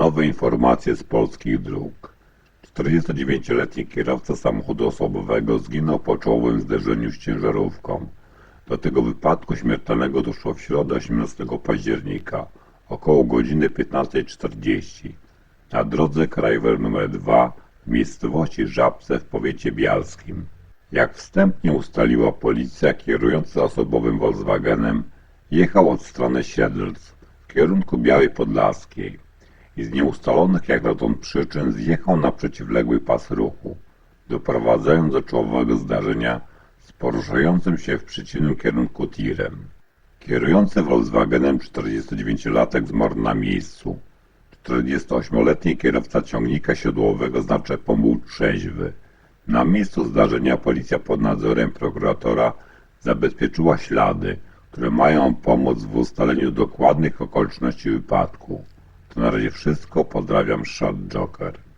Nowe informacje z polskich dróg. 49-letni kierowca samochodu osobowego zginął po czołowym zderzeniu z ciężarówką. Do tego wypadku śmiertelnego doszło w środę 18 października, około godziny 15.40. Na drodze krajowej nr 2 w miejscowości Żabce w powiecie bialskim. Jak wstępnie ustaliła policja, kierujący osobowym Volkswagenem jechał od strony Siedlc w kierunku Białej Podlaskiej i z nieustalonych jak dotąd przyczyn zjechał na przeciwległy pas ruchu, doprowadzając do czołowego zdarzenia z poruszającym się w przeciwnym kierunku tirem. Kierujący Volkswagenem 49-latek zmarł na miejscu. 48-letni kierowca ciągnika siodłowego z naczepą był trzeźwy. Na miejscu zdarzenia policja pod nadzorem prokuratora zabezpieczyła ślady, które mają pomóc w ustaleniu dokładnych okoliczności wypadku. To na razie wszystko. Pozdrawiam, Shot Joker.